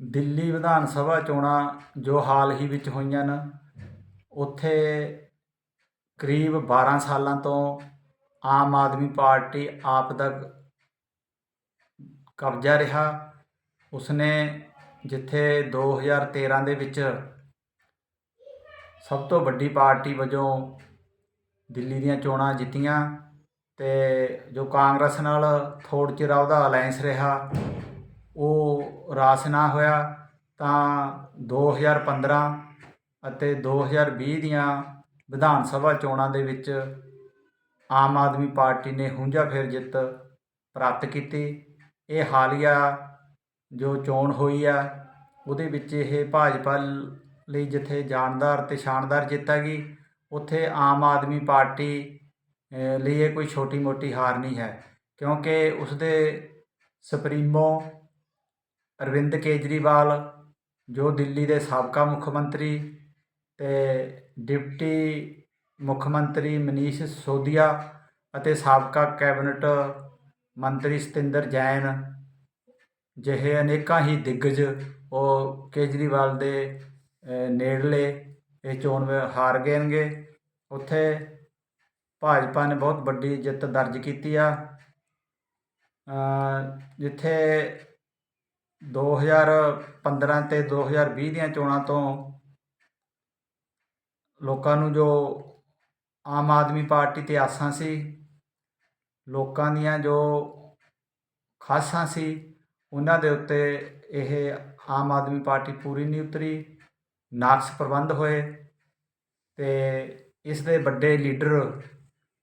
ਦਿੱਲੀ ਵਿਧਾਨ ਸਭਾ ਚੋਣਾਂ ਜੋ ਹਾਲ ਹੀ ਵਿੱਚ ਹੋਈਆਂ ਹਨ ਉੱਥੇ ਕਰੀਬ 12 ਸਾਲਾਂ ਤੋਂ ਆਮ ਆਦਮੀ ਪਾਰਟੀ ਆਪ ਦਾ ਕਬਜ਼ਾ ਰਿਹਾ। ਉਸਨੇ ਜਿੱਥੇ 2013 ਦੇ ਵਿੱਚ ਸਭ ਤੋਂ ਵੱਡੀ ਪਾਰਟੀ ਵਜੋਂ ਦਿੱਲੀ ਦੀਆਂ ਚੋਣਾਂ ਜਿੱਤੀਆਂ ਤੇ ਜੋ ਕਾਂਗਰਸ ਨਾਲ ਥੋੜ ਚਿਰ ਉਹਦਾ ਅਲਾਈਅੰਸ ਰਿਹਾ ਉਹ ਰਾਸ ਨਾ ਹੋਇਆ ਤਾਂ 2015 ਅਤੇ 2020 ਦੀਆਂ ਵਿਧਾਨ ਸਭਾ ਚੋਣਾਂ ਦੇ ਵਿੱਚ ਆਮ ਆਦਮੀ ਪਾਰਟੀ ਨੇ ਹੁੰਝਾ ਫੇਰ ਜਿੱਤ ਪ੍ਰਾਪਤ ਕੀਤੀ। ਇਹ ਹਾਲੀਆ ਜੋ ਚੋਣ ਹੋਈ ਆ, ਉਹਦੇ ਵਿੱਚ ਇਹ ਭਾਜਪਾ ਲਈ ਜਿੱਥੇ ਜਾਨਦਾਰ ਤੇ ਸ਼ਾਨਦਾਰ ਜਿੱਤ ਹੈਗੀ ਉੱਥੇ ਆਮ ਆਦਮੀ ਪਾਰਟੀ ਲਈ ਇਹ ਕੋਈ ਛੋਟੀ ਮੋਟੀ ਹਾਰ ਨਹੀਂ ਹੈ। ਕਿਉਂਕਿ ਉਸਦੇ ਸੁਪਰੀਮੋ ਅਰਵਿੰਦ ਕੇਜਰੀਵਾਲ, ਜੋ ਦਿੱਲੀ ਦੇ ਸਾਬਕਾ ਮੁੱਖ ਮੰਤਰੀ ਤੇ ਡਿਪਟੀ ਮੁੱਖ ਮੰਤਰੀ ਮਨੀਸ਼ ਸੋਦੀਆ ਅਤੇ ਸਾਬਕਾ ਕੈਬਨਿਟ ਮੰਤਰੀ ਸਤਿੰਦਰ ਜੈਨ, ਜਿਹੇ ਅਨੇਕਾਂ ਹੀ ਦਿੱਗਜ ਉਹ ਕੇਜਰੀਵਾਲ ਦੇ ਨੇੜਲੇ ਇਹ ਚੋਣ ਵਿੱਚ ਹਾਰ ਗਏਨਗੇ ਉੱਥੇ ਭਾਜਪਾ ਨੇ ਬਹੁਤ ਵੱਡੀ ਜਿੱਤ ਦਰਜ ਕੀਤੀ ਆ। ਜਿੱਥੇ 2015 ਤੇ 2020 ਦੀਆਂ ਚੋਣਾਂ ਤੋਂ ਲੋਕਾਂ ਨੂੰ ਜੋ ਆਮ ਆਦਮੀ ਪਾਰਟੀ ਤੇ ਆਸਾਂ ਸੀ, ਲੋਕਾਂ ਦੀਆਂ ਜੋ ਖਾਸਾਂ ਸੀ, ਉਹਨਾਂ ਦੇ ਉੱਤੇ ਇਹ ਆਮ ਆਦਮੀ ਪਾਰਟੀ ਪੂਰੀ ਨਹੀਂ ਉਤਰੀ, ਨਾਕਸ ਪ੍ਰਬੰਧ ਹੋਏ ਤੇ ਇਸ ਦੇ ਵੱਡੇ ਲੀਡਰ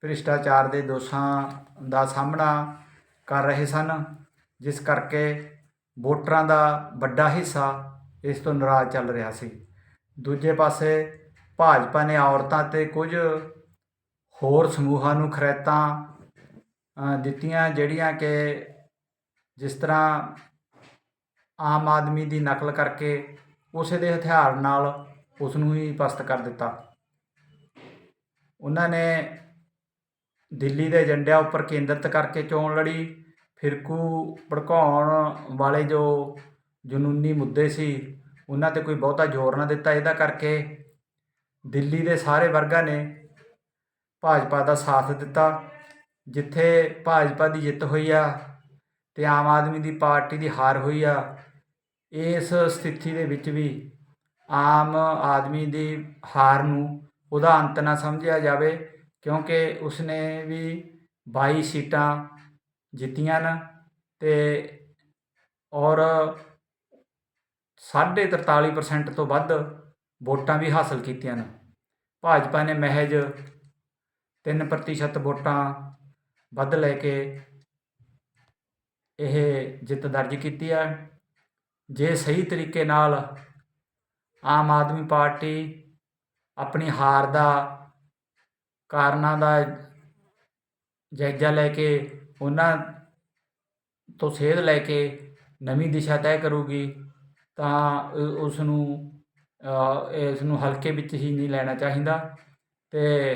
ਭ੍ਰਿਸ਼ਟਾਚਾਰ ਦੇ ਦੋਸ਼ਾਂ ਦਾ ਸਾਹਮਣਾ ਕਰ ਰਹੇ ਸਨ, ਜਿਸ ਕਰਕੇ ਵੋਟਰਾਂ ਦਾ ਵੱਡਾ ਹਿੱਸਾ ਇਸ ਤੋਂ ਨਾਰਾਜ਼ ਚੱਲ ਰਿਹਾ ਸੀ। ਦੂਜੇ ਪਾਸੇ ਭਾਜਪਾ ਨੇ ਔਰਤਾਂ ਤੇ ਕੁਝ ਹੋਰ ਸਮੂਹਾਂ ਨੂੰ ਖਰੈਤਾਂ ਦਿੱਤੀਆਂ, ਜਿਹੜੀਆਂ ਕਿ ਜਿਸ ਤਰ੍ਹਾਂ ਆਮ ਆਦਮੀ ਦੀ ਨਕਲ ਕਰਕੇ ਉਸੇ ਦੇ ਹਥਿਆਰ ਨਾਲ ਉਸ ਨੂੰ ਹੀ ਪਸਤ ਕਰ ਦਿੱਤਾ। ਉਹਨਾਂ ਨੇ ਦਿੱਲੀ ਦੇ ਏਜੰਡਿਆਂ ਉੱਪਰ ਕੇਂਦਰਿਤ ਕਰਕੇ ਚੋਣ ਲੜੀ। ਫਿਰਕੂ ਭੜਕਾਉਣ ਵਾਲੇ ਜੋ ਜਨੂੰਨੀ ਮੁੱਦੇ ਸੀ, ਉਹਨਾਂ ਤੇ ਕੋਈ ਬਹੁਤਾ ਜ਼ੋਰ ਨਾ ਦਿੱਤਾ। ਇਹਦਾ ਕਰਕੇ ਦਿੱਲੀ ਦੇ ਸਾਰੇ ਵਰਗਾਂ ਨੇ ਭਾਜਪਾ ਦਾ ਸਾਥ ਦਿੱਤਾ, ਜਿੱਥੇ ਭਾਜਪਾ ਦੀ ਜਿੱਤ ਹੋਈ ਆ ਤੇ ਆਮ ਆਦਮੀ ਦੀ ਪਾਰਟੀ ਦੀ ਹਾਰ ਹੋਈ ਆ, ਇਸ ਸਥਿਤੀ ਦੇ ਵਿੱਚ ਵੀ ਆਮ ਆਦਮੀ ਦੀ ਹਾਰ ਨੂੰ ਉਹਦਾ ਅੰਤ ਨਾ ਸਮਝਿਆ ਜਾਵੇ, ਕਿਉਂਕਿ ਉਸਨੇ ਵੀ 22 ਸੀਟਾਂ ਜਿੱਤੀਆਂ ਨੇ ਤੇ ਔਰ 43% ਤੋਂ ਵੱਧ ਵੋਟਾਂ ਵੀ ਹਾਸਲ ਕੀਤੀਆਂ ਨੇ। ਭਾਜਪਾ ਨੇ ਮਹਿਜ ਤਿੰਨ ਪ੍ਰਤੀਸ਼ਤ ਵੋਟਾਂ ਵੱਧ ਲੈ ਕੇ ਇਹ ਜਿੱਤ ਦਰਜ ਕੀਤੀ ਹੈ ਜੇ ਸਹੀ ਤਰੀਕੇ ਨਾਲ ਆਮ ਆਦਮੀ ਪਾਰਟੀ ਆਪਣੀ ਹਾਰ ਦਾ ਕਾਰਨਾਂ ਦਾ ਜਾਇਜ਼ਾ ਲੈ ਕੇ ਉਹਨਾਂ ਤੋਂ ਸੇਧ ਲੈ ਕੇ ਨਵੀਂ ਦਿਸ਼ਾ ਤੈਅ ਕਰੂਗੀ, ਤਾਂ ਉ- ਉਸ ਨੂੰ ਇਸ ਨੂੰ ਹਲਕੇ ਵਿੱਚ ਹੀ ਨਹੀਂ ਲੈਣਾ ਚਾਹੀਦਾ। ਤੇ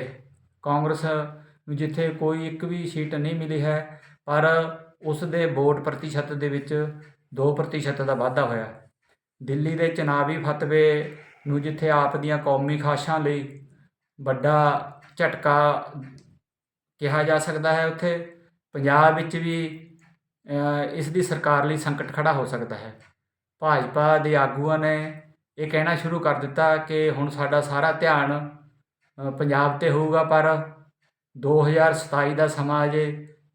ਕਾਂਗਰਸ ਨੂੰ ਜਿੱਥੇ ਕੋਈ ਇੱਕ ਵੀ ਸੀਟ ਨਹੀਂ ਮਿਲੀ ਹੈ, ਪਰ ਉਸ ਦੇ ਵੋਟ ਪ੍ਰਤੀਸ਼ਤ ਦੇ ਵਿੱਚ 2% ਦਾ ਵਾਧਾ ਹੋਇਆ। ਦਿੱਲੀ ਦੇ ਚੁਣਾਵੀ ਫਤਵੇ ਨੂੰ ਜਿੱਥੇ ਆਪ ਦੀਆਂ ਕੌਮੀ ਖਾਸ਼ਾਂ ਲਈ ਵੱਡਾ ਝਟਕਾ ਕਿਹਾ ਜਾ ਸਕਦਾ ਹੈ ਉੱਥੇ। ਪੰਜਾਬ ਵਿੱਚ ਵੀ ਇਸ ਦੀ ਸਰਕਾਰ ਲਈ ਸੰਕਟ ਖੜਾ ਹੋ ਸਕਦਾ ਹੈ। ਭਾਜਪਾ ਦੇ ਆਗੂਆਂ ਨੇ ਇਹ ਕਹਿਣਾ ਸ਼ੁਰੂ ਕਰ ਦਿੱਤਾ ਕਿ ਹੁਣ ਸਾਡਾ ਸਾਰਾ ਧਿਆਨ ਪੰਜਾਬ ਤੇ ਹੋਊਗਾ, ਪਰ 2027 ਦਾ ਸਮਾਂ ਅਜੇ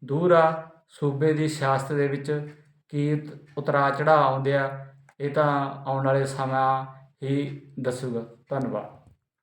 ਦੂਰ ਆ। ਸੂਬੇ ਦੀ ਸਿਆਸਤ ਦੇ ਵਿੱਚ ਕੀ ਉਤਰਾ ਚੜਾਅ ਆਉਂਦੇ ਆ, ਇਹ ਤਾਂ ਆਉਣ ਵਾਲੇ ਸਮਾਂ ਹੀ ਦੱਸੂਗਾ। ਧੰਨਵਾਦ।